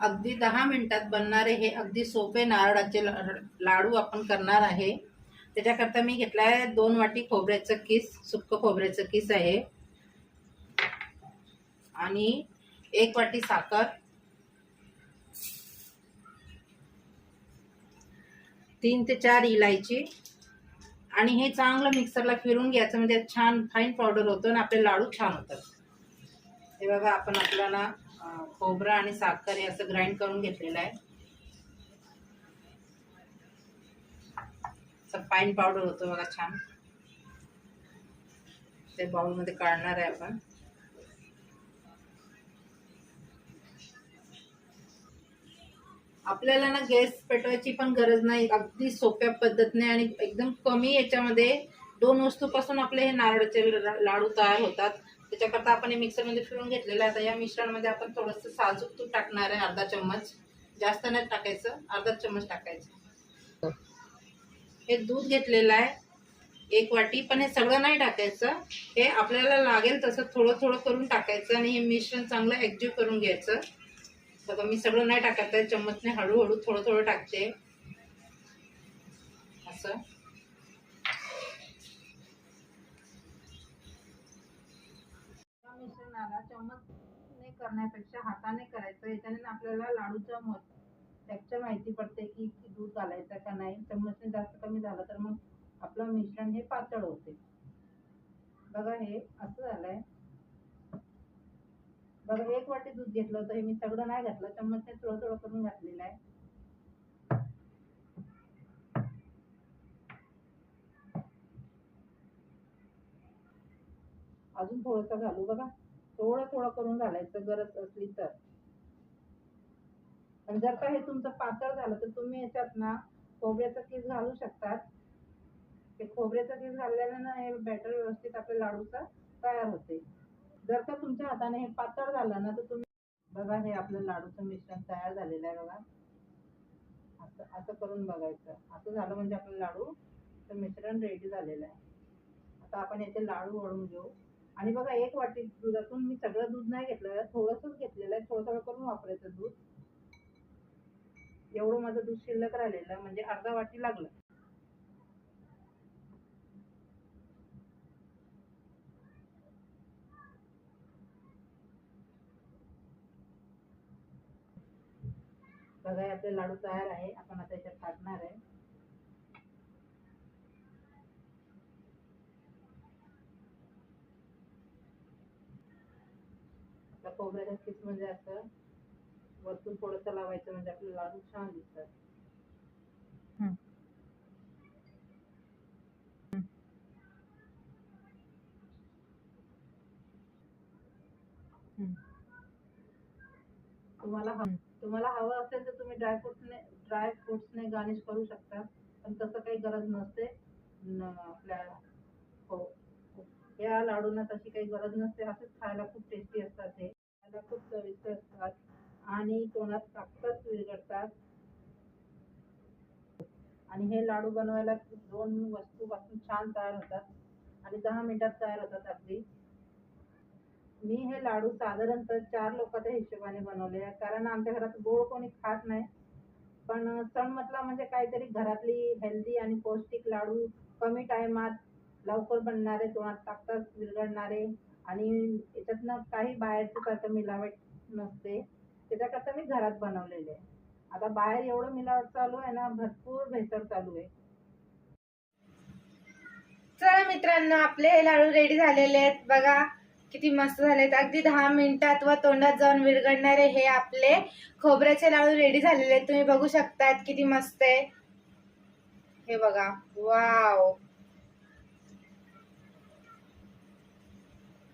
अगदी दहा मिनटात बनणारे हे अगदी सोपे नारळाचे लाडू आपण करणार आहे. त्याच्याकरता मी घेतला आहे दोन वाटी खोबऱ्याचं किस सुक्क खोबऱ्याचं किस आहे. आणि एक वाटी साखर. तीन ते चार इलायची. आणि हे चांगलं मिक्सरला फिरून घ्यायचं म्हणजे छान फाईन पावडर होतं आणि आपले लाडू छान होतात. हे बघा आपण आपल्याला खोबरं आणि साखर हे असं ग्राइंड करून घेतलेलं आहे. पाईन फाईन पावडर होतो बघा छान. ते बाउलमध्ये काढणार आहे आपण. आपल्याला ना गॅस पेटवायची पण गरज नाही. अगदी सोप्या पद्धतीने आणि एकदम कमी याच्यामध्ये दोन वस्तूपासून आपले हे नारळाचे लाडू तयार होतात. त्याच्याकरता आपण हे मिक्सरमध्ये फिरून घेतलेलं आहे. आता या मिश्रणमध्ये आपण थोडंसं साजूक तूप टाकणार आहे अर्धा चम्मच. जास्त नाही टाकायचं अर्धा चम्मच टाकायचं. हे दूध घेतलेलं आहे. एक वाटी पण हे सगळं नाही टाकायचं. हे आपल्याला लागेल तसं थोडं थोडं करून टाकायचं आणि हे मिश्रण चांगलं ॲक्टिव्ह करून घ्यायचं. बघा मी सगळं नाही टाकत आहे. चम्मचने हळूहळू थोडं थोडं टाकते. असं. या मिश्रणाला चम्मचने करण्यापेक्षा हाताने करायचं. याच्याने आपल्याला लाडूचं मत टेक्स्चर माहिती पडते की दूध घालायचं का नाही. चम्मचने जास्त कमी झालं तर मग आपलं मिश्रण हे पातळ होते. बघा हे असं झालंय. बघा एक वाटी दूध घेतलं होतं हे मी सगळं नाही घातलं चम्मचने थोडं थोडं करून घातलेलं आहे. अजून थोडंसं घालू बघा. थोडं थोडं करून घालायचं गरज असली तर. आणि जर का हे तुमचं पातळ झालं तर तुम्ही याच्यात ना खोबऱ्याचं केस घालू शकतात. ते खोबऱ्याचं केस घालल्यानं ना हे बॅटर व्यवस्थित आपल्या लाडूचा तयार होते. जर का तुमच्या हाताने हे पातळ झालं ना तर तुम्ही बघा हे आपलं लाडूचं मिश्रण तयार झालेलं आहे बघा. असं असं करून बघायचं. असं झालं म्हणजे आपलं लाडू मिश्रण रेडी झालेलं आहे. आता आपण याचे लाडू वळून घेऊ. आणि बघा एक वाटी दुधातून मी सगळं दूध नाही घेतलं थोडंसंच घेतलेलं आहे थोडं थोडं करून वापरायचं दूध. एवढं माझं दूध शिल्लक राहिलेलं म्हणजे अर्धा वाटी लागलं. बघा आपले लाडू तयार आहे आपण आता याच्यात टाकणार आहे. आपल्या खोबऱ्याच्या किस म्हणजे असं वरतून थोडंसं लावायचं म्हणजे आपले लाडू छान दिसतात. तुम्हाला हवं तुम्हाला हवं असेल तर तुम्ही ड्रायफ्रुट्सने ड्राय फ्रुट्सने गार्निश करू शकता. पण तसं काही गरज नसते. आपल्या हो. या लाडूंना तशी काही गरज नसते. असंच खायला खूप टेस्टी असतात हे खायला खूप चविष्ट असतात आणि तोंडात टाकताच विरघळतात आणि हे लाडू बनवायला दोन वस्तूपासून छान तयार होतात आणि दहा मिनिटात तयार होतात अगदी. मी हे लाडू साधारणतः चार लोकांच्या हिशोबाने बनवले आहे. कारण आमच्या घरात गोड कोणी खात नाही. पण सण म्हटला म्हणजे काहीतरी घरातली हेल्दी आणि पौष्टिक लाडू कमी टायमात लवकर बनणारे तोंडात ताकताच विरघळणारे आणि याच्यातनं काही बाहेरचं सारखं मिलावट नसते. त्याच्याकरता मी घरात बनवलेले आहे. आता बाहेर एवढं मिलावट चालू आहे ना भरपूर भेसळ चालू आहे. चला मित्रांनो आपले हे लाडू रेडी झालेले आहेत. बघा किती मस्त झालेत. अगदी दहा मिनिटात व तोंडात जाऊन विरघळणारे हे आपले खोबऱ्याचे लाडू रेडी झालेले आहेत. तुम्ही बघू शकतात किती मस्त आहे. हे बघा. वाव.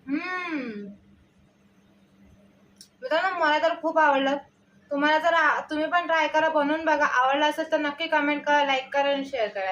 हम्म. मित्रांनो मला तर खूप आवडलं. तुम्हाला जर तुम्ही पण ट्राय करा बनवून बघा. आवडलं असेल तर नक्की कमेंट करा लाईक करा आणि शेअर करा.